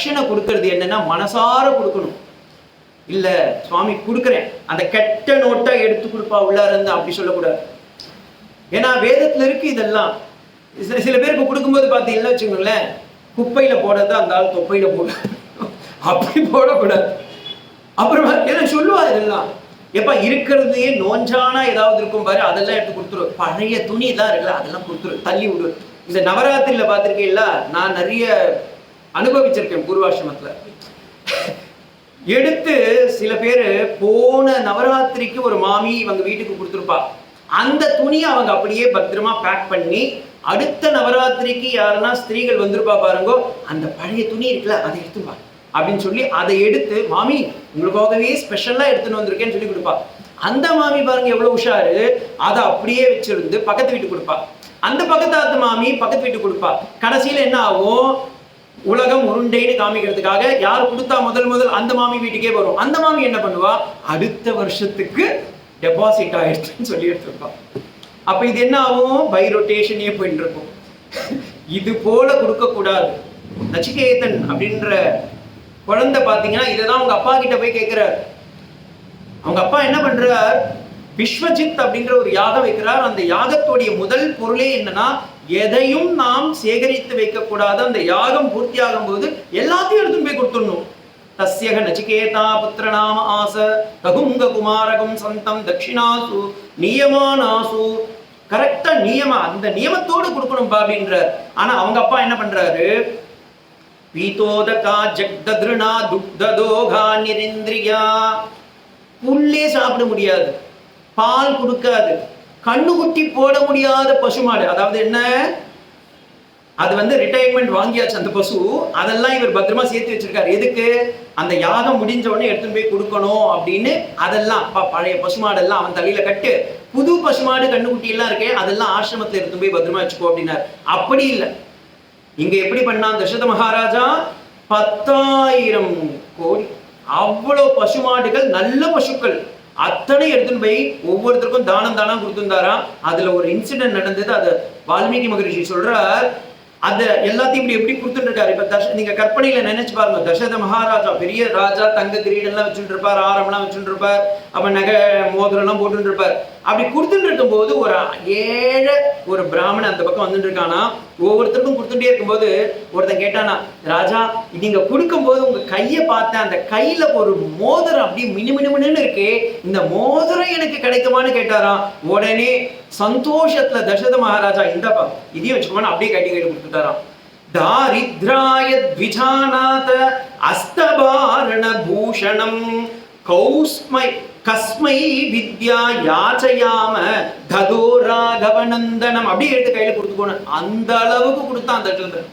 தட்சிணை கொடுக்கறது என்னன்னா மனசார கொடுக்கணும். இல்ல சுவாமி கொடுக்குறேன். அந்த கெட்ட நோட்டை எடுத்து கொடுப்பா உள்ளார இருந்து அப்படி சொல்லக்கூடாது. ஏன்னா வேதத்துல இருக்கு இதெல்லாம். சில- சில பேருக்கு கொடுக்கும்போது பார்த்தீங்கன்னா வச்சுக்கோங்களேன் குப்பையில போடுறது அந்த ஆள் தொப்பையில போட. அப்படி போடக்கூடாது. அப்புறமா ஏன்னா சொல்லுவா இதெல்லாம். எப்ப இருக்கிறதையே நோஞ்சானா ஏதாவது இருக்கும் பாரு அதெல்லாம் எடுத்து கொடுத்துரு. பழைய துணி எல்லாம் இருக்குல்ல அதெல்லாம் கொடுத்துரு தள்ளி விடு. இந்த நவராத்திரியில பார்த்துருக்கீங்களா? நான் நிறைய அனுபவிச்சிருக்கேன் பூர்வாசிரமத்தில். எடுத்து சில பேர் போன நவராத்திரிக்கு ஒரு மாமி இவங்க வீட்டுக்கு கொடுத்துருப்பா. அந்த துணியை அவங்க அப்படியே பத்திரமா பேக் பண்ணி அடுத்த நவராத்திரிக்கு யாருன்னா ஸ்திரீகள் வந்திருப்பா பாருங்கோ அந்த பழைய துணி இருக்குல்ல அதை எடுத்துப்பா அப்படின்னு சொல்லி அதை எடுத்து மாமி உங்களுக்காகவே ஸ்பெஷல்லா எடுத்துன்னு வந்திருக்கேன்னு சொல்லி கொடுப்பா. அந்த மாமி பாருங்க எவ்வளவு உஷாரு. அதை அப்படியே வச்சிருந்து பக்கத்து வீட்டுக்கு கொடுப்பா. அந்த பக்கத்தாத்து மாமி பக்கத்து வீட்டுக்கு கொடுப்பா. கடைசியில என்ன ஆகும்? உலகம் உருண்டைன்னு காமிக்கிறதுக்காக யார் கொடுத்தா முதல் முதல் அந்த மாமி வீட்டுக்கே வரும். அந்த மாமி என்ன பண்ணுவா? அடுத்த வருஷத்துக்கு டெபாசிட் ஆயிடுச்சுன்னு சொல்லி எடுத்துருப்பா அப்ப இது என்ன ஆகும்? பை ரொட்டேஷனே போயிட்டு இருக்கும். இது போல கொடுக்க கூடாது நச்சிகேதன் அப்படின்ற குழந்தை பாத்தீங்கன்னா இதைதான் அவங்க அப்பா கிட்ட போய் கேட்கிறார் அவங்க அப்பா என்ன பண்றார்? விஸ்வஜித் அப்படின்ற ஒரு யாகம் வைக்கிறார். அந்த யாகத்துடைய முதல் பொருளே என்னன்னா எதையும் நாம் சேகரித்து வைக்க கூடாது அந்த யாகம் பூர்த்தி ஆகும்போது எல்லாத்தையும் எடுத்துன்னு போய் கொடுத்துடணும். தஸ்யக நச்சிகேதா புத்திரநாம ஆச தகுங்க குமாரகம் சந்தம் தட்சிணாசு நியமானாசு. கரெக்டா நியம அந்த நியமத்தோடு கொடுக்கணும்பா அப்படின்றார். ஆனா அவங்க அப்பா என்ன பண்றாரு? பீதோதகா ஜக்தத்ருணா துக்ததோகா நிரிந்திரியா. புல்லே சாப்பிட முடியாது. பால் கொடுக்காது. கண்ணுக்குட்டி போட முடியாத பசுமாடு அதாவது என்ன? அது வந்து ரிட்டையர்மெண்ட் வாங்கியாச்சு அந்த பசு. அதெல்லாம் இவர் பத்திரமா சேர்த்து வச்சிருக்காரு. எதுக்கு? அந்த யாகம் முடிஞ்ச உடனே எடுத்துன்னு போய் கொடுக்கணும் அப்படின்னு அதெல்லாம் அப்பா பழைய பசுமாடெல்லாம் அவன் தலையில கட்டு. புது பசுமாடு கண்ணுக்குட்டி எல்லாம் இருக்கே அதெல்லாம் ஆசிரமத்துல எடுத்துன்னு போய் பத்திரமா வச்சுக்கோ அப்படின்னார். அப்படி இல்லை. இங்க எப்படி பண்ணான் தசரத மகாராஜா? பத்தாயிரம் கோடி. அவ்வளவு பசுமாடுகள் நல்ல பசுக்கள். அத்தனை எடுத்துன்னு போய் ஒவ்வொருத்தருக்கும் தானம் தானம் கொடுத்துருந்தாராம். அதுல ஒரு இன்சிடென்ட் நடந்தது. அது வால்மீகி மகரிஷி சொல்றார் அத எல்லாத்தையும் இப்படி எப்படி கொடுத்துட்டு இருக்காரு இப்ப தர்ஷ நீங்க கற்பனையில நினைச்சு பாருங்க. தசரத மகாராஜா பெரிய ராஜா தங்க கிரீடெல்லாம் வச்சுட்டு இருப்பார் ஆரம்லாம் வச்சுட்டு இருப்பார் அப்ப நகை மோதிரம் எல்லாம் போட்டுட்டு இருப்பார் அப்படி கொடுத்துட்டு இருக்கும்போது ஒரு ஏழை ஒரு பிராமணன் அந்த பக்கம் வந்துட்டு இருக்கானா ஒவ்வொருத்தருக்கும் கொடுத்துட்டே இருக்கும்போது ஒருத்தன் கேட்டானா ராஜா நீங்க கொடுக்கும்போது உங்க கையை பார்த்தேன். அந்த கையில ஒரு மோதிரம் அப்படியே மினு மினு மினுன்னு இருக்கே. இந்த மோதிரம் எனக்கு கிடைக்குமான்னு கேட்டாராம். உடனே சந்தோஷத்துல தசரத மகாராஜா இந்தப்பா இதையும் வச்சுக்கோன்னு அப்படியே கட்டி கையில் கொடுத்துட்டாராம். தாரித்ராய த்விஜாநாத அஸ்தபாரண பூஷணம் கௌஸ்மை கஸ்மை வித்யா யாச்சயாம ததோ ராகவநந்தனம் அப்படியே எடுத்து கையில கொடுத்துக்கோணும் அந்த அளவுக்கு கொடுத்தான் தசரதன்.